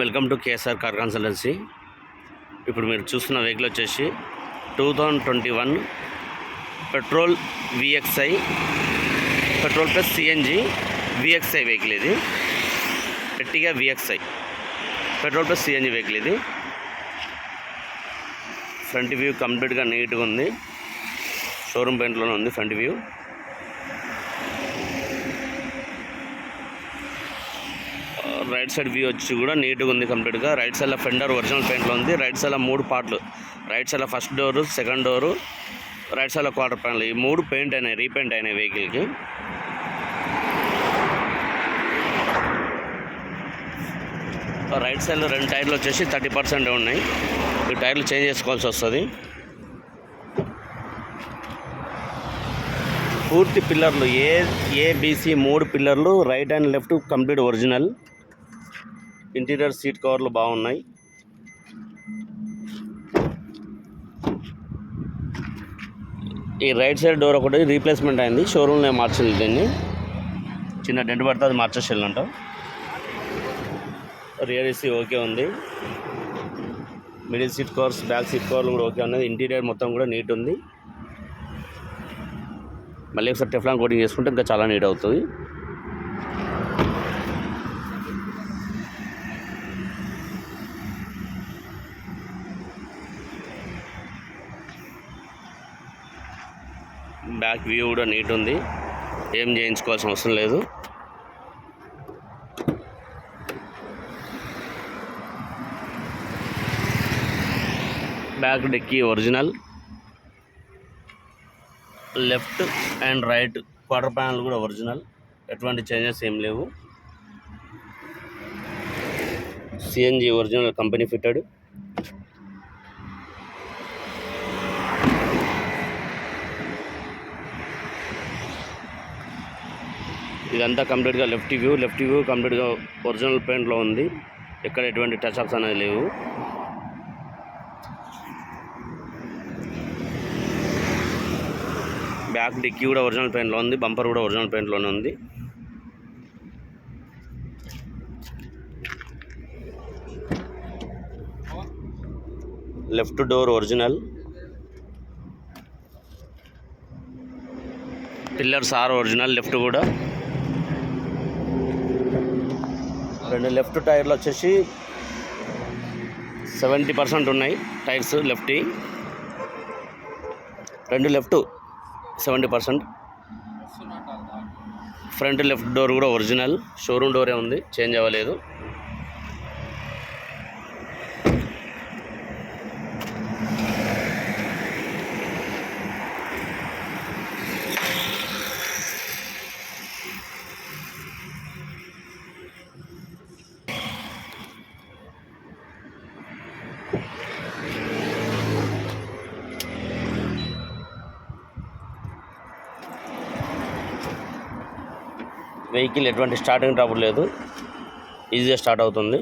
Welcome to KSR car consultancy. ఇప్పుడు మీరు చూస్తున్న వెహికల్ వచ్చేసి two thousand twenty one petrol VXI petrol plus CNG VXI vehicle ఇది. ఎట్టిగా VXI petrol plus CNG vehicle ఇది. Front view కంప్లీట్గా నీట్గా ఉంది. షోరూమ్ పెయింట్లోనే ఉంది front view. Right side view వచ్చి కూడా నీట్గా ఉంది కంప్లీట్గా. రైట్ సైడ్లో ఫెండర్ ఒరిజినల్ పెయింట్లో ఉంది. రైట్ సైడ్లో మూడు పార్ట్లు. రైట్ సైడ్లో first door second door right సైడ్లో క్వార్టర్ ప్యానల్. ఈ మూడు పెయింట్ అయినాయి రీపెయింట్ అయినాయి వెహికల్కి. రైట్ సైడ్లో రెండు టైర్లు వచ్చేసి థర్టీ పర్సెంట్ ఉన్నాయి. ఈ టైర్లు చేంజ్ చేసుకోవాల్సి వస్తుంది. పూర్తి పిల్లర్లు ఏ ఏబిసి మూడు పిల్లర్లు right and left complete original. Interior seat కవర్లు బాగున్నాయి. ఈ రైట్ సైడ్ డోర్ ఒకటి రీప్లేస్మెంట్ అయింది. షోరూమ్లో మార్చింది దీన్ని. చిన్న డెంట్ పడితే అది మార్చేసి వెళ్ళంటాం రియర్ ఏసీ ఓకే ఉంది. Middle seat covers back seat కవర్లు కూడా ఓకే ఉన్నది ఇంటీరియర్ మొత్తం కూడా నీట్ ఉంది. మళ్ళీ ఒకసారి టెఫ్లాన్ కోటింగ్ చేసుకుంటే ఇంకా చాలా నీట్ అవుతుంది. బ్యాక్ వ్యూ కూడా నీట్ ఉంది. ఏం చేయించుకోవాల్సిన అవసరం లేదు. Back dicky original. Left and right quarter panel కూడా ఒరిజినల్. ఎటువంటి చేంజెస్ ఏం లేవు. CNG original company fitted. ఇదంతా కంప్లీట్గా లెఫ్ట్ వ్యూ లెఫ్ట్ వ్యూ కంప్లీట్గా ఒరిజినల్ పెయింట్లో ఉంది. ఎక్కడ ఎటువంటి టచ్ అప్స్ అనేది లేవు. బ్యాక్ డిక్కీ కూడా ఒరిజినల్ పెయింట్లో ఉంది బంపర్ కూడా ఒరిజినల్ పెయింట్లోనే ఉంది. Left door original. Pillars are original left కూడా. రెండు లెఫ్ట్ టైర్లు వచ్చేసి సెవెంటీ పర్సెంట్ ఉన్నాయి టైర్స్ లెఫ్ట్ రెండు left seventy percent. Front left door కూడా ఒరిజినల్ షోరూమ్ డోరే ఉంది చేంజ్ అవ్వలేదు. వెహికల్ ఎటువంటి స్టార్టింగ్ ట్రబుల్ లేదు. ఈజీగా స్టార్ట్ అవుతుంది.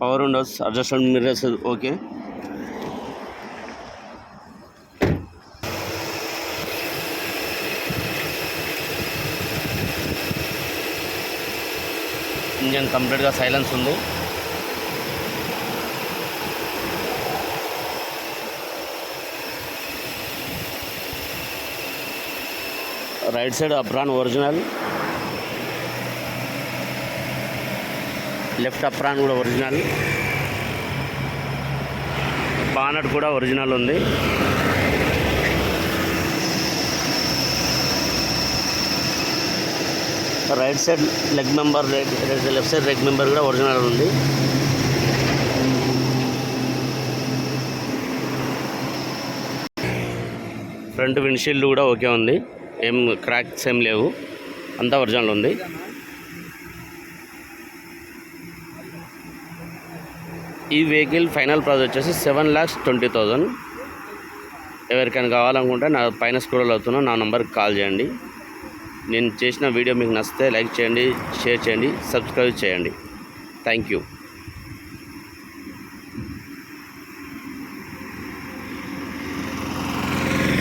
Power windows adjustment mirrors okay engine కంప్లీట్గా సైలెన్స్ ఉంది. Right side apron original. Left apron కూడా ఒరిజినల్. బానట్ కూడా ఒరిజినల్ ఉంది. Right side leg member left side leg member కూడా ఒరిజినల్ ఉంది. ఫ్రంట్ విండ్షీల్డ్ కూడా ఓకే ఉంది. ఏం క్రాక్స్ ఏం లేవు. అంతా ఒరిజినల్ ఉంది. ఈ వెహికల్ ఫైనల్ ప్రైస్ వచ్చేసి సెవెన్ ల్యాక్స్ ట్వంటీ థౌజండ్. ఎవరికైనా కావాలనుకుంటే నా పైన స్క్రోల్ అవుతున్నా నా నెంబర్కి కాల్ చేయండి. నేను చేసిన వీడియో మీకు నచ్చితే లైక్ చేయండి షేర్ చేయండి సబ్స్క్రైబ్ చేయండి. Thank you.